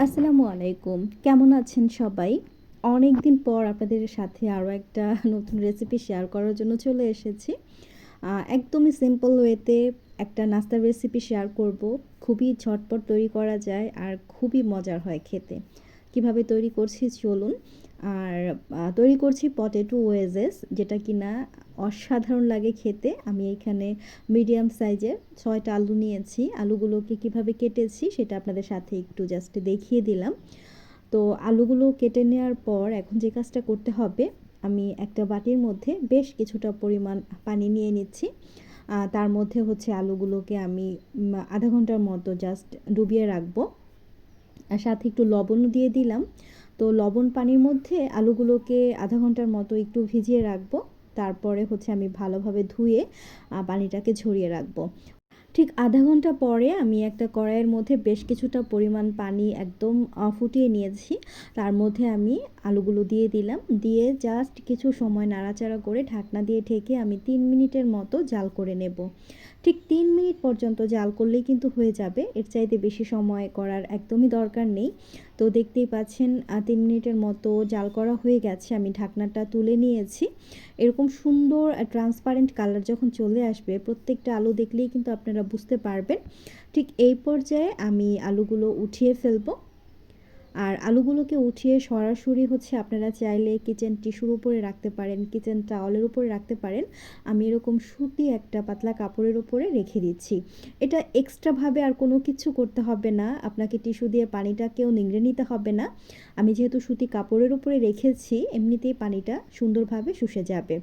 আসসালামু আলাইকুম। কেমন আছেন সবাই? অনেক দিন পর আপনাদের সাথে আরও একটা নতুন রেসিপি শেয়ার করার জন্য চলে এসেছি। একদমই সিম্পল ওয়েতে একটা নাস্তার রেসিপি শেয়ার করব। খুবই ঝটপট তৈরি করা যায় আর খুবই মজার হয় খেতে। কীভাবে তৈরি করছি চলুন। আর তৈরি করছি পটেটো ওয়েজেস যেটা কিনা অসাধারণ লাগে খেতে। আমি এখানে মিডিয়াম সাইজের ছয়টা আলু নিয়েছি। আলুগুলোকে কীভাবে কেটেছি সেটা আপনাদের সাথে একটু জাস্ট দেখিয়ে দিলাম। তো আলুগুলো কেটে নেওয়ার পর এখন যে কাজটা করতে হবে, আমি একটা বাটির মধ্যে বেশ কিছুটা পরিমাণ পানি নিয়ে নিচ্ছি। তার মধ্যে হচ্ছে আলুগুলোকে আমি আধা ঘণ্টার মতো জাস্ট ডুবিয়ে রাখব। আর সাথে একটু লবণও দিয়ে দিলাম। তো লবণ পানির মধ্যে আলুগুলোকে আধা ঘণ্টার মতো একটু ভিজিয়ে রাখব। তারপরে হচ্ছে আমি ভালোভাবে ধুয়ে পানিটাকে ঝরিয়ে রাখব। ঠিক আধা ঘণ্টা পরে আমি একটা কড়াইয়ের মধ্যে বেশ কিছুটা পরিমাণ পানি একদম ফুটিয়ে নিয়েছি। তার মধ্যে আমি আলুগুলো দিয়ে দিলাম। দিয়ে জাস্ট কিছু সময় নাড়াচাড়া করে ঢাকনা দিয়ে ঢেকে আমি তিন মিনিটের মতো জাল করে নেব। ঠিক তিন মিনিট পর্যন্ত জাল করলেই কিন্তু হয়ে যাবে। এর চাইতে বেশি সময় করার একদমই দরকার নেই। তো দেখতেই পাচ্ছেন তিন মিনিটের মতো জাল করা হয়ে গেছে। আমি ঢাকনাটা তুলে নিয়েছি। এরকম সুন্দর ট্রান্সপারেন্ট কালার যখন চলে আসবে, প্রত্যেকটা আলু দেখলেই কিন্তু আপনারা বুঝতে পারবেন। ঠিক এই পর্যায়ে আমি আলুগুলো উঠিয়ে ফেলব। আর আলুগুলোকে উঠিয়ে সরাসরি হচ্ছে আপনারা চাইলে কিচেন টিস্যুর উপরে রাখতে পারেন কিচেন টাওয়ালের উপরে রাখতে পারেন। আমি এরকম সুতি একটা পাতলা কাপড়ের উপরে রেখে দিচ্ছি। এটা এক্সট্রাভাবে আর কোনো কিছু করতে হবে না। আপনাকে টিস্যু দিয়ে পানিটাকেও নিংড়ে নিতে হবে না। আমি যেহেতু সুতি কাপড়ের উপরে রেখেছি, এমনিতেই পানিটা সুন্দরভাবে শুষে যাবে।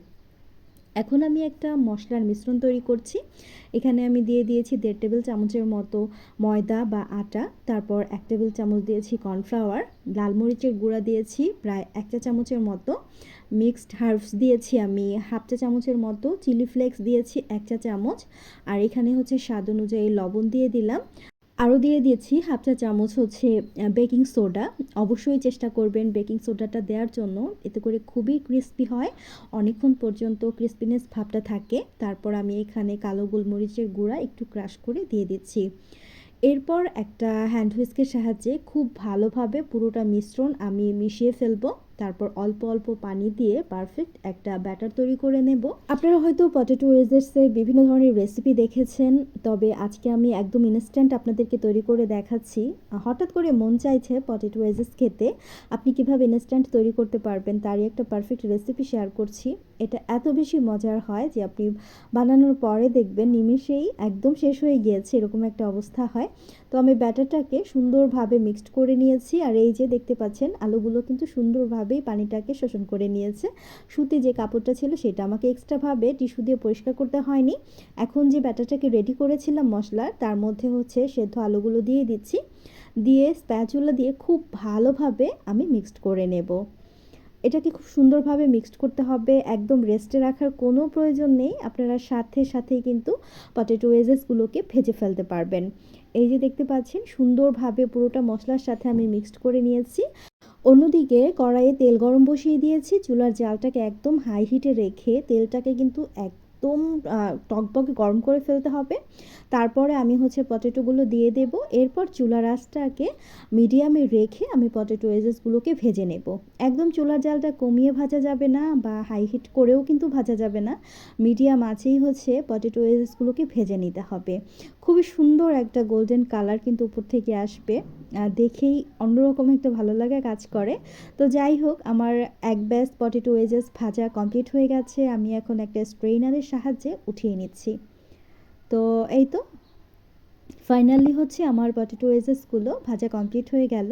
এখন আমি একটা মশলার মিশ্রণ তৈরি করছি। এখানে আমি দিয়ে দিয়েছি দেড় টেবিল চামচের মতো ময়দা বা আটা। তারপর এক টেবিল চামচ দিয়েছি কর্নফ্লাওয়ার। লাল মরিচের গুঁড়া দিয়েছি প্রায় এক চা চামচের মতো। মিক্সড হার্বস দিয়েছি আমি হাফ চা চামচের মতো। চিলি ফ্লেক্স দিয়েছি এক চা চামচ। আর এখানে হচ্ছে স্বাদ অনুযায়ী লবণ দিয়ে দিলাম। আরও দিয়ে দিয়েছি হাফ চা চামচ হচ্ছে বেকিং সোডা। অবশ্যই চেষ্টা করবেন বেকিং সোডাটা দেওয়ার জন্য। এতে করে খুবই ক্রিস্পি হয়। অনেকক্ষণ পর্যন্ত ক্রিস্পিনেস ভাবটা থাকে। তারপর আমি এখানে কালো গোলমরিচের গুঁড়া একটু ক্রাশ করে দিয়ে দিচ্ছি। এরপর একটা হ্যান্ড হুইস্কের সাহায্যে খুব ভালোভাবে পুরোটা মিশ্রণ আমি মিশিয়ে ফেলব। তারপর অল্প অল্প পানি দিয়ে পারফেক্ট একটা ব্যাটার তৈরি করে নেব। আপনারা হয়তো পটেটো ওয়েজেসের বিভিন্ন ধরনের রেসিপি দেখেছেন, তবে আজকে আমি একদম ইনস্ট্যান্ট আপনাদেরকে তৈরি করে দেখাচ্ছি। হঠাৎ করে মন চাইছে পটেটো ওয়েজেস খেতে। আপনি কীভাবে ইনস্ট্যান্ট তৈরি করতে পারবেন তারই একটা পারফেক্ট রেসিপি শেয়ার করছি। এটা এত বেশি মজার হয় যে আপনি বানানোর পরে দেখবেন নিমিষেই একদম শেষ হয়ে গিয়েছে, এরকম একটা অবস্থা হয়। তো আমি ব্যাটারটাকে সুন্দরভাবে মিক্সড করে নিয়েছি। আর এই যে দেখতে পাচ্ছেন, আলুগুলো কিন্তু সুন্দরভাবেই পানিটাকে শোষণ করে নিয়েছে। সুতি যে কাপড়টা ছিল সেটা আমাকে এক্সট্রাভাবে টিস্যু দিয়ে পরিষ্কার করতে হয়নি। এখন যে ব্যাটারটাকে রেডি করেছিলাম মশলার তার মধ্যে হচ্ছে সেদ্ধ আলুগুলো দিয়ে দিচ্ছি। দিয়ে স্প্যাচুলা দিয়ে খুব ভালোভাবে আমি মিক্সড করে নেব। এটাকে খুব সুন্দরভাবে মিক্সড করতে হবে, একদম রেস্টে রাখার কোনো প্রয়োজন নেই। আপনারা সাথে সাথেই কিন্তু পটেটো ওয়েজেসগুলোকে ভেজে ফেলতে পারবেন। এই যে দেখতে পাচ্ছেন, সুন্দরভাবে পুরোটা মশলার সাথে আমি মিক্সড করে নিয়েছি। অন্যদিকে কড়াইয়ে তেল গরম বসিয়ে দিয়েছি। চুলার জালটাকে একদম হাই হিটে রেখে তেলটাকে কিন্তু এক একদম টকবকে গরম করে ফেলতে হবে। তারপরে আমি হচ্ছে পটেটোগুলো দিয়ে দেব। এরপর চুলার আঁচটাকে মিডিয়ামে রেখে আমি পটেটো এজেসগুলোকে ভেজে নেব। একদম চুলার জালটা কমিয়ে ভাজা যাবে না বা হাই হিট করেও কিন্তু ভাজা যাবে না। মিডিয়াম আছেই হচ্ছে পটেটো ওয়েজেসগুলোকে ভেজে নিতে হবে। খুবই সুন্দর একটা গোল্ডেন কালার কিন্তু উপর থেকে আসবে। দেখেই অন্যরকম একটা ভালো লাগা কাজ করে। তো যাই হোক, আমার এক ব্যাস পটেটো ওয়েজেস ভাজা কমপ্লিট হয়ে গেছে। আমি এখন একটা স্ট্রেইনারের সাহায্যে উঠিয়ে নিচ্ছি। তো এই তো। ফাইনালি হচ্ছে আমার পটেটো ওয়েজেসগুলো ভাজা কমপ্লিট হয়ে গেল।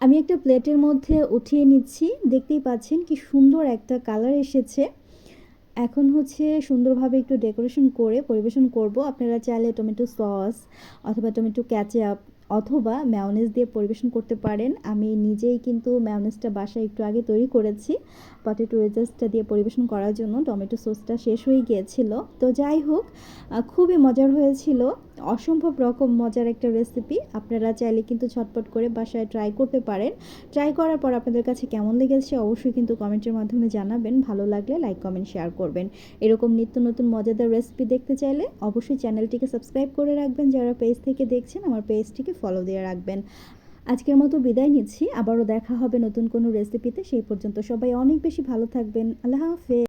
আমি একটা প্লেটের মধ্যে উঠিয়ে নিচ্ছি। দেখতেই পাচ্ছেন কি সুন্দর একটা কালার এসেছে। এখন হচ্ছে সুন্দরভাবে একটু ডেকোরেশন করে পরিবেশন করব। আপনারা চাইলে টমেটো সস অথবা টমেটো ক্যাচআপ অথবা ম্যায়োনেজ দিয়ে পরিবেশন করতে পারেন। আমি নিজেই কিন্তু ম্যায়োনেজটা বাসায় একটু আগে তৈরি করেছি। পটেটো ওয়েজেসটা দিয়ে পরিবেশন করার জন্য টমেটো সসটা শেষ হয়ে গিয়েছিল। তো যাই হোক খুবই মজার হয়েছিল। অসম্ভব রকম মজার একটা রেসিপি আপনারা চাইলে কিন্তু ঝটপট করে বাসায় ট্রাই করতে পারেন। ট্রাই করার পর আপনাদের কাছে কেমন লেগেছে অবশ্যই কিন্তু কমেন্টের মাধ্যমে জানাবেন। ভালো লাগলে লাইক কমেন্ট শেয়ার করবেন। এরকম নিত্য নতুন মজাদার রেসিপি দেখতে চাইলে অবশ্যই চ্যানেলটিকে সাবস্ক্রাইব করে রাখবেন। যারা পেজ থেকে দেখছেন, আমার পেজটিকে ফলো দিয়ে রাখবেন। আজকের মতো বিদায় নিচ্ছি। আবারও দেখা হবে নতুন কোনো রেসিপিতে সেই পর্যন্ত সবাই অনেক বেশি ভালো থাকবেন। আল্লাহ হাফেজ।